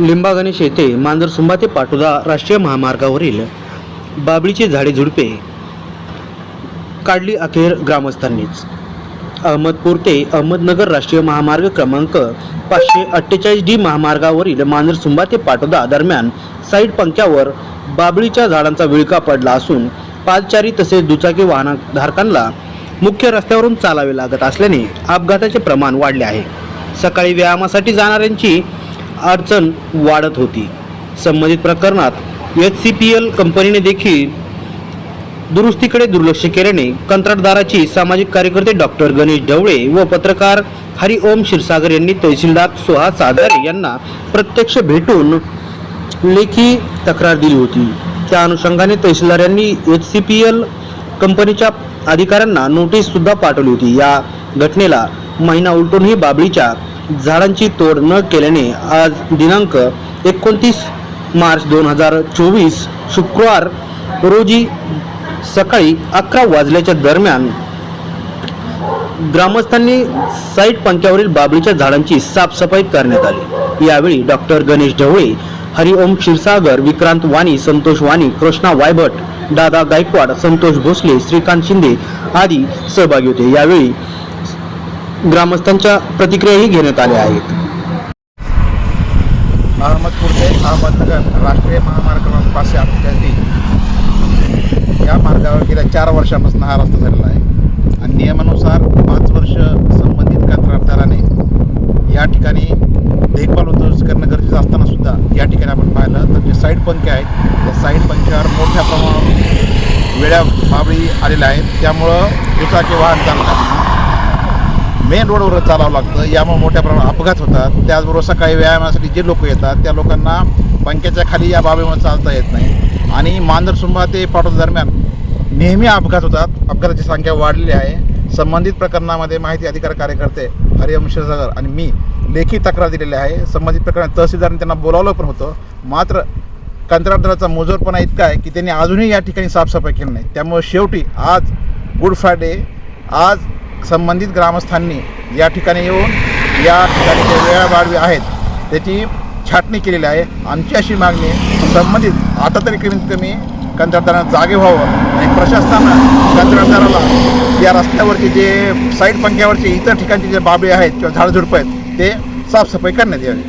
लिंबा गणेश येथे मांजरसुंबा ते पाटोदा राष्ट्रीय महामार्गावरील बाबळीची झाडे झुडपे काढली अखेर ग्रामस्थांनीच. अहमदपूर ते अहमदनगर राष्ट्रीय महामार्ग क्रमांक पाचशे अठ्ठेचाळीस डी महामार्गावरील मांजरसुंबा ते पाटोदा दरम्यान साईड पंख्यावर बाबळीच्या झाडांचा विळका पडला असून पादचारी तसेच दुचाकी वाहनधारकांना मुख्य रस्त्यावरून चालावे लागत असल्याने अपघाताचे प्रमाण वाढले आहे. सकाळी व्यायामासाठी जाणाऱ्यांची अडचण वाढत होती. संबंधित प्रकरणात एच सी पी एल कंपनीने देखील दुरुस्तीकडे दुर्लक्ष केल्याने कंत्राटदाराची सामाजिक कार्यकर्ते डॉक्टर गणेश ढवळे व पत्रकार हरिओम क्षीरसागर यांनी तहसीलदार सुहास आधारे यांना प्रत्यक्ष भेटून लेखी तक्रार दिली होती. त्या अनुषंगाने तहसीलदार यांनी एच सी पी एल कंपनीच्या अधिकाऱ्यांना नोटीस सुद्धा पाठवली होती. या घटनेला महिना उलटूनही बाबळीच्या झाडांची तोड न केल्याने आज दिनांक एकोणतीस मार्च दोन हजार चोवीस शुक्रवार रोजी सकाळी अकरा वाजल्याच्या दरम्यान ग्रामस्थांनी साईट पंख्यावरील बाबळीच्या झाडांची साफसफाई करण्यात आली. यावेळी डॉक्टर गणेश ढवळे हरिओम क्षीरसागर विक्रांत वाणी संतोष वाणी कृष्णा वायभट दादा गायकवाड संतोष भोसले श्रीकांत शिंदे आदी सहभागी होते. यावेळी ग्रामस्थांच्या प्रतिक्रियाही घेण्यात आल्या आहेत. अहमदपूर ते अहमदनगर राष्ट्रीय महामार्ग क्रमांक पाचशे अठ्ठ्याऐंशी. या मार्गावर गेल्या चार वर्षापासून हा रस्ता झालेला आहे. आणि नियमानुसार पाच वर्ष संबंधित कंत्राटदाराने या ठिकाणी देखभाल उद्ध्वस्त करणं गरजेचं असताना सुद्धा या ठिकाणी आपण पाहिलं. तर जे साईड पंखे आहेत त्या साईड पंख्यावर मोठ्या प्रमाणावर वेळ्या बाबळी आलेल्या आहेत. त्यामुळं दुचाकी वाहन चालतात मेन रोडवर चालावं लागतं. यामुळे मोठ्या प्रमाणात अपघात होतात. त्याचबरोबर सकाळी व्यायामासाठी जे लोक येतात त्या लोकांना पंख्याच्या खाली या बाबीमुळे चालता येत नाही. आणि मांजरसुंबा ते पाटोदा दरम्यान नेहमी अपघात होतात. अपघाताची संख्या वाढलेली आहे. संबंधित प्रकरणामध्ये माहिती अधिकार कार्यकर्ते हरिओम क्षीरसागर आणि मी लेखी तक्रार दिलेली आहे. संबंधित प्रकरणात तहसीलदारांनी त्यांना बोलावलं पण होतं. मात्र कंत्राटदाराचा मोजोरपणा इतका आहे की त्यांनी अजूनही या ठिकाणी साफसफाई केली नाही. त्यामुळे शेवटी आज गुड फ्रायडे. आज संबंधित ग्रामस्थांनी या ठिकाणी येऊन या ठिकाणी जे वेळा वाढवी आहेत त्याची छाटणी केलेली आहे. आमची अशी मागणी संबंधित आता तरी कमीत कमी कंत्राटदारांना जागे व्हावं आणि प्रशासनानं कंत्राटदाराला या रस्त्यावरचे जे साईड पंख्यावरचे इतर ठिकाणचे जे बाबे आहेत किंवा झाडझुडपं आहेत ते साफसफाई करण्यात यावी.